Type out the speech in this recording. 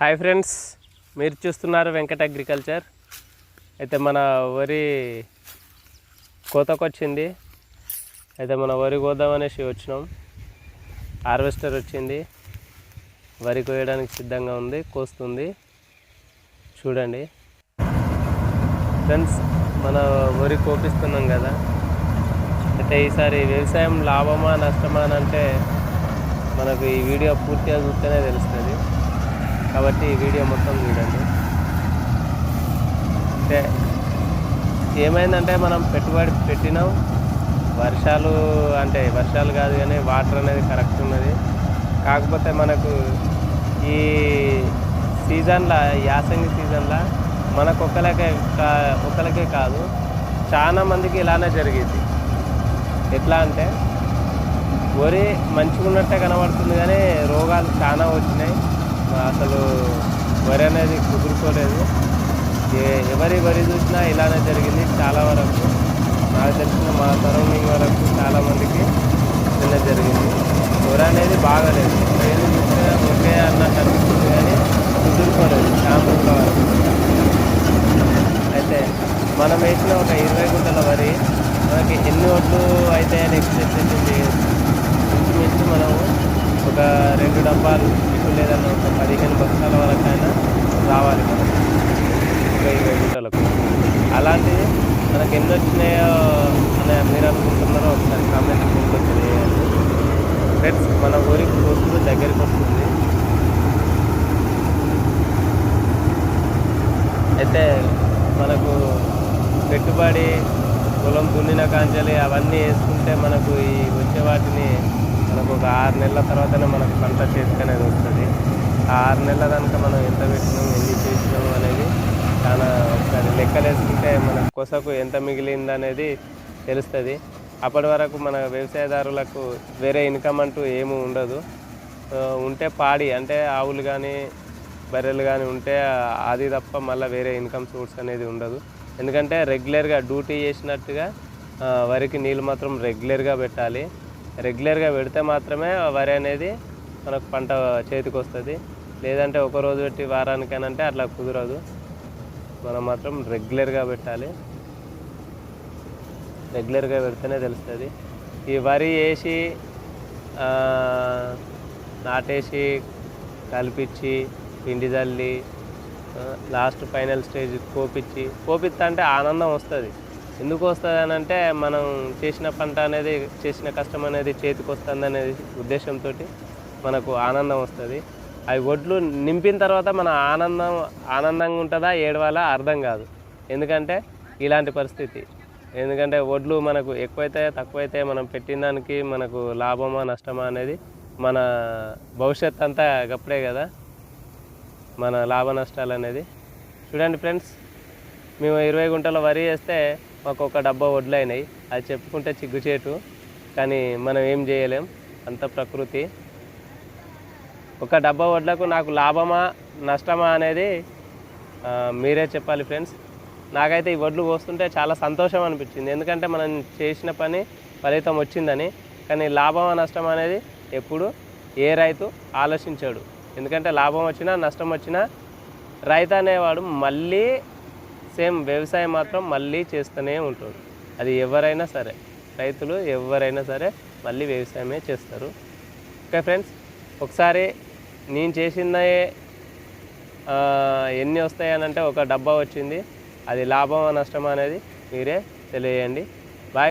Hi friends మీరు చూస్తున్నారు Venkata agriculture. అయితే మన వరి కోతకొచ్చింది. అయితే మన వరి కోద్దామనేసి వచ్చినాం. హార్వెస్టర్ వచ్చింది. వరి కోయడానికి సిద్ధంగా ఉంది కోస్తుంది. చూడండి. ఫ్రెండ్స్ మన వరి కోపిస్తున్నాం కదా. అయితే ఈసారి వ్యవసాయం లాభమా నష్టమా అని అంటే మనకు ఈ వీడియో పూర్తిగా చూస్తేనే తెలుస్తుంది. కాబట్టి ఈ వీడియో మొత్తం చూడండి. అంటే ఏమైందంటే మనం పెట్టుబడి పెట్టినాం. వర్షాలు అంటే వర్షాలు కాదు కానీ వాటర్ అనేది కరెక్ట్ ఉన్నది. కాకపోతే మనకు ఈ సీజన్లో యాసంగి సీజన్లో మనకు ఒకరికే కా ఒకరికే కాదు. చాలా మందికి ఇలానే జరిగేది. ఎట్లా అంటే వరి మంచిగా ఉన్నట్టే కనబడుతుంది కానీ రోగాలు చాలా వచ్చినాయి. అసలు వరి అనేది కుదురుకోలేదు. ఏ- ఎవరి వరి చూసినా ఇలానే జరిగింది చాలా వరకు. నాకు తెలిసిన మా సరౌండింగ్ వరకు చాలామందికి ఇలా జరిగింది. వరి అనేది బాగలేదు. ఏది చూసినా ఒకే అన్నట్టు అనిపిస్తుంది కానీ కుదురుకోలేదు శాంపుల్ వరకు. అయితే మనం వేసిన ఒక ఇరవై గుంటల వరి మనకి ఎన్ని ఒడ్లు అయితే అని ఎక్స్పెక్ట్ చేయొచ్చు ఇంచుమించు మనం ఒక రెండు డబ్బాలు లేదన్నా ఒక పదిహేను బస్తాల వరకైనా రావాలి మనం. ఇరవై గుంటలకు అలాంటిది మనకి ఎన్ని వచ్చినాయో అని మీరు అనుకుంటున్నారో ఒకసారి కామెంట్ రూమ్లో తెలియాలి ఫ్రెండ్స్ మన ఊరికి వస్తుంది దగ్గరికి వస్తుంది. అయితే మనకు పెట్టుబడి పొలం దున్నిన కాంచెలి అవన్నీ వేసుకుంటే మనకు ఈ వచ్చే వాటిని మనకు ఒక ఆరు నెలల తర్వాతనే మనకు పంట చేతికి అనేది వస్తుంది. ఆ ఆరు నెలల కనుక మనం ఎంత పెట్టినాం ఎన్ని చేసినాము అనేది చాలా ఒకసారి లెక్కలు వేసుకుంటే మన కొసకు ఎంత మిగిలింది అనేది తెలుస్తుంది. అప్పటి వరకు మన వ్యవసాయదారులకు వేరే ఇన్కమ్ అంటూ ఏమీ ఉండదు. ఉంటే పాడి అంటే ఆవులు కానీ బర్రెలు కానీ ఉంటే అది తప్ప మళ్ళీ వేరే ఇన్కమ్ సోర్స్ అనేది ఉండదు. ఎందుకంటే రెగ్యులర్గా డ్యూటీ చేసినట్టుగా వరికి నీళ్ళు మాత్రం రెగ్యులర్గా పెట్టాలి. రెగ్యులర్గా పెడితే మాత్రమే వరి అనేది మనకు పంట చేతికి వస్తుంది లేదంటే ఒక రోజు పెట్టి వారానికనంటే అట్లా కుదరదు. మనం మాత్రం రెగ్యులర్గా పెట్టాలి. రెగ్యులర్గా పెడితేనే తెలుస్తుంది. ఈ వరి వేసి నాటేసి కలిపించి పిండి చల్లి లాస్ట్ ఫైనల్ స్టేజ్ కోపించి కోపిస్తా అంటే ఆనందం వస్తుంది. ఎందుకు వస్తుంది అని అంటే మనం చేసిన పంట అనేది చేసిన కష్టం అనేది చేతికి వస్తుంది అనేది ఉద్దేశంతో మనకు ఆనందం వస్తుంది. అవి ఒడ్లు నింపిన తర్వాత మన ఆనందం ఆనందంగా ఉంటుందా ఏడవాలా అర్థం కాదు. ఎందుకంటే ఇలాంటి పరిస్థితి. ఎందుకంటే వడ్లు మనకు ఎక్కువైతే తక్కువైతే మనం పెట్టిన దానికి మనకు లాభమా నష్టమా అనేది మన భవిష్యత్ అంతా గప్పుడే కదా. మన లాభ నష్టాలు అనేది. చూడండి ఫ్రెండ్స్ మేము ఇరవై గుంటల వరి వేస్తే మాకు ఒక డబ్బా వడ్లు అయినాయి అది చెప్పుకుంటే చిగ్గుచేటు కానీ మనం ఏం చేయలేం. అంత ప్రకృతి. ఒక డబ్బా వడ్లకు నాకు లాభమా నష్టమా అనేది మీరే చెప్పాలి ఫ్రెండ్స్. నాకైతే ఈ వడ్లు పోస్తుంటే చాలా సంతోషం అనిపించింది. ఎందుకంటే మనం చేసిన పని ఫలితం వచ్చిందని. కానీ లాభమా నష్టం అనేది ఎప్పుడు ఏ రైతు ఆలోచించాడు. ఎందుకంటే లాభం వచ్చినా నష్టం వచ్చినా రైతు అనేవాడు మళ్ళీ సేమ్ వ్యవసాయం మాత్రం మళ్ళీ చేస్తూనే ఉంటాడు అది ఎవరైనా సరే రైతులు ఎవరైనా సరే మళ్ళీ వ్యవసాయమే చేస్తారు. ఓకే ఫ్రెండ్స్ ఒకసారి నేను చేసిందే ఎన్ని వస్తాయనంటే ఒక డబ్బా వచ్చింది. అది లాభమా నష్టమా అనేది మీరే తెలియజేయండి